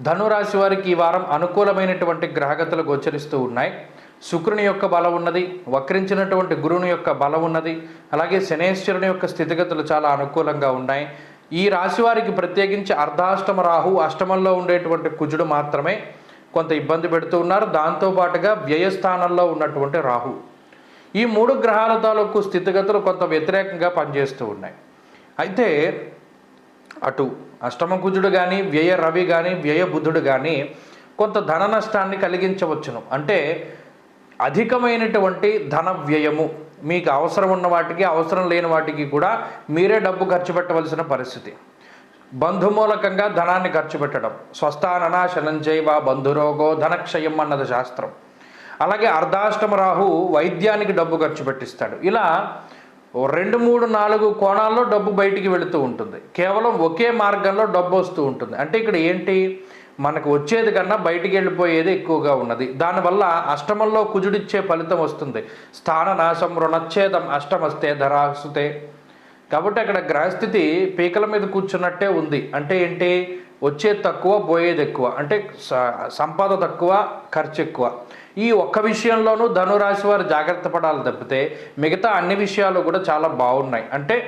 ధనురాశి వారికి ఈ వారం అనుకూలమైనటువంటి గ్రహగతులు గోచరిస్తూ ఉన్నాయి. శుక్రుని యొక్క బలం ఉన్నది వక్రించినటువంటి గురువుని యొక్క బలం ఉన్నది అలాగే శనేశ్వరుని యొక్క స్థితిగతులు చాలా అనుకూలంగా ఉన్నాయి. ఈ రాశి వారికి ప్రత్యేకించి అర్ధాష్టమ రాహు అష్టమంలో ఉండేటువంటి కుజుడు మాత్రమే కొంత ఇబ్బంది పెడుతూ ఉన్నారు. దాంతోపాటుగా వ్యయస్థానంలో ఉన్నటువంటి రాహు. ఈ మూడు గ్రహాల తాలూకు స్థితిగతులు కొంత వ్యతిరేకంగా పనిచేస్తూ ఉన్నాయి. అయితే అటు అష్టమ కుజుడు కానీ వ్యయ రవి కానీ వ్యయ బుధుడు కానీ కొంత ధన నష్టాన్ని కలిగించవచ్చును. అంటే అధికమైనటువంటి ధన వ్యయము మీకు అవసరం ఉన్న వాటికి అవసరం లేని వాటికి కూడా మీరే డబ్బు ఖర్చు పెట్టవలసిన పరిస్థితి. బంధుమూలకంగా ధనాన్ని ఖర్చు పెట్టడం. స్వస్థాననా చేయవ బంధురోగో ధనక్షయం అన్నది శాస్త్రం. అలాగే అర్ధాష్టమ రాహు వైద్యానికి డబ్బు ఖర్చు పెట్టిస్తాడు. ఇలా రెండు మూడు నాలుగు కోణాల్లో డబ్బు బయటికి వెళుతూ ఉంటుంది. కేవలం ఒకే మార్గంలో డబ్బు వస్తూ ఉంటుంది. అంటే ఇక్కడ ఏంటి? మనకు వచ్చేది కన్నా బయటికి వెళ్ళిపోయేది ఎక్కువగా ఉన్నది. దానివల్ల అష్టమంలో కుజుడిచ్చే ఫలితం వస్తుంది. స్థాననాశం రుణచ్ఛేదం అష్టమస్తే ధరాసుతే కాబట్టి అక్కడ గ్రహస్థితి పీకల మీద కూర్చున్నట్టే ఉంది. అంటే ఏంటి? వచ్చేది తక్కువ పోయేది ఎక్కువ. అంటే సంపద తక్కువ ఖర్చు ఎక్కువ. ఈ ఒక్క విషయంలోనూ ధనురాశి వారు జాగ్రత్త పడాలి తప్పితే మిగతా అన్ని విషయాలు కూడా చాలా బాగున్నాయి. అంటే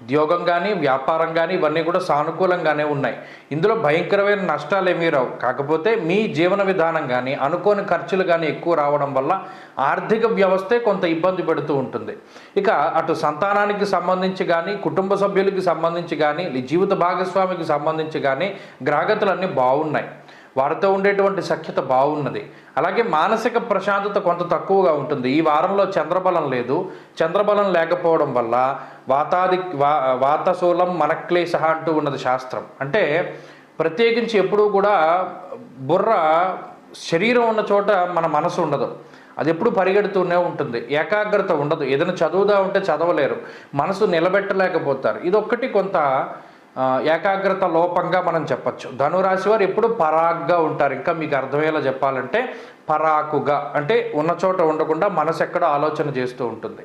ఉద్యోగం కానీ వ్యాపారం కానీ ఇవన్నీ కూడా సానుకూలంగానే ఉన్నాయి. ఇందులో భయంకరమైన నష్టాలు ఏమీ రావు. కాకపోతే మీ జీవన విధానం కానీ అనుకోని ఖర్చులు కానీ ఎక్కువ రావడం వల్ల ఆర్థిక వ్యవస్థే కొంత ఇబ్బంది పెడుతూ ఉంటుంది. ఇక అటు సంతానానికి సంబంధించి కానీ కుటుంబ సభ్యులకి సంబంధించి కానీ జీవిత భాగస్వామికి సంబంధించి కానీ గ్రహగతులన్నీ బాగున్నాయి. వారితో ఉండేటువంటి సఖ్యత బాగున్నది. అలాగే మానసిక ప్రశాంతత కొంత తక్కువగా ఉంటుంది. ఈ వారంలో చంద్రబలం లేదు. చంద్రబలం లేకపోవడం వల్ల వాతాది వా వాతశూలం మనక్లేశ అంటూ ఉన్నది శాస్త్రం. అంటే ప్రత్యేకించి ఎప్పుడూ కూడా బుర్ర శరీరం ఉన్న చోట మన మనసు ఉండదు. అది ఎప్పుడు పరిగెడుతూనే ఉంటుంది. ఏకాగ్రత ఉండదు. ఏదైనా చదువుదా ఉంటే చదవలేరు. మనసు నిలబెట్టలేకపోతారు. ఇది కొంత ఏకాగ్రత లోపంగా మనం చెప్పచ్చు. ధనురాశి వారు ఎప్పుడు పరాగ్గా ఉంటారు. ఇంకా మీకు అర్థమయ్యేలా చెప్పాలంటే పరాకుగా అంటే ఉన్న చోట ఉండకుండా మనసు ఎక్కడ ఆలోచన చేస్తూ ఉంటుంది.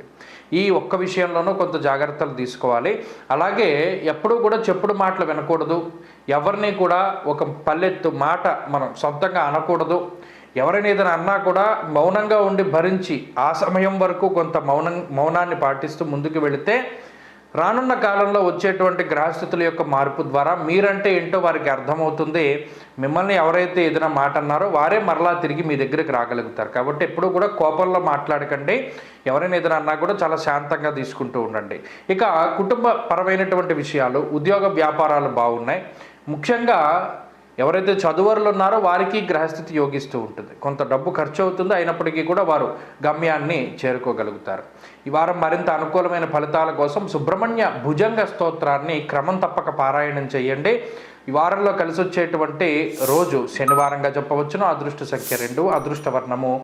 ఈ ఒక్క విషయంలోనూ కొంత జాగ్రత్తలు తీసుకోవాలి. అలాగే ఎప్పుడూ కూడా చెప్పుడు మాటలు వినకూడదు. ఎవరిని కూడా ఒక పల్లెత్తు మాట మనం సొంతంగా అనకూడదు. ఎవరైనా ఏదైనా అన్నా కూడా మౌనంగా ఉండి భరించి ఆ సమయం వరకు కొంత మౌనం మౌనాన్ని పాటిస్తూ ముందుకు వెళితే రానున్న కాలంలో వచ్చేటువంటి గ్రహస్థితుల యొక్క మార్పు ద్వారా మీరంటే ఏంటో వారికి అర్థమవుతుంది. మిమ్మల్ని ఎవరైతే ఏదైనా మాట అన్నారో వారే మరలా తిరిగి మీ దగ్గరికి రాగలుగుతారు. కాబట్టి ఎప్పుడూ కూడా కోపంలో మాట్లాడకండి. ఎవరైనా ఏదైనా అన్నా కూడా చాలా శాంతంగా తీసుకుంటూ ఉండండి. ఇక కుటుంబ పరమైనటువంటి విషయాలు ఉద్యోగ వ్యాపారాలు బాగున్నాయి. ముఖ్యంగా ఎవరైతే చదువరులు ఉన్నారో వారికి గ్రహస్థితి యోగిస్తూ ఉంటుంది. కొంత డబ్బు ఖర్చు అవుతుంది. అయినప్పటికీ కూడా వారు గమ్యాన్ని చేరుకోగలుగుతారు. ఈ వారం మరింత అనుకూలమైన ఫలితాల కోసం సుబ్రహ్మణ్య భుజంగ స్తోత్రాన్ని క్రమం తప్పక పారాయణం చేయండి. ఈ వారంలో కలిసి వచ్చేటువంటి రోజు శనివారంగా చెప్పవచ్చును. అదృష్ట సంఖ్య రెండు అదృష్ట వర్ణము.